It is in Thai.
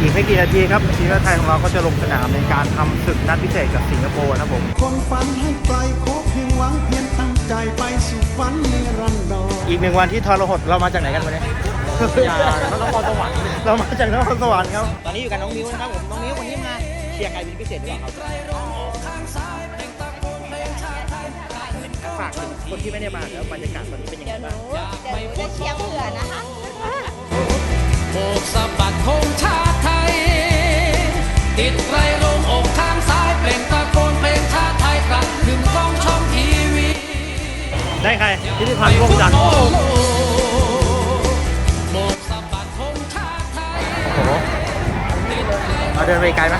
อีกไม่กี่นาทีครับทีมชาติไทยของเราก็จะลงสนามในการทำศึกนัดพิเศษกับสิงคโปร์นะครับผมคนฝันให้ไกลขอเพียงหวังเพียงตั้งใจไปสู่ฝันนิรันดรอีกหนึ่งวันที่ทรหดเรามาจากไหนกันวันนี้จากนครสวรรค์เรามาจากนครสวรรค์ครับตอนนี้อยู่กับน้องมิ้วนะครับผมน้องมิ้ววันนี้มาเชียร์ใครเป็นพิเศษหรือเปล่าครับฝากถึงคนที่ไม่ได้มาแล้วบรรยากาศตอนนี้เป็นยังไงเดี๋ยวหนูบ้างเดี๋ยวหนูจะเชียร์เผื่อนะคะ ติดไรลงอกข้างซ้ายเปล่งตะโกนเพลงชาติไทยกลับถึงกล้องช่องทีวีได้ใครพิธิพันธ์วงจันทร์โอ้โหโบกสะบัดธงชาติไทยโอ้โหเราเดินไปไกลไหม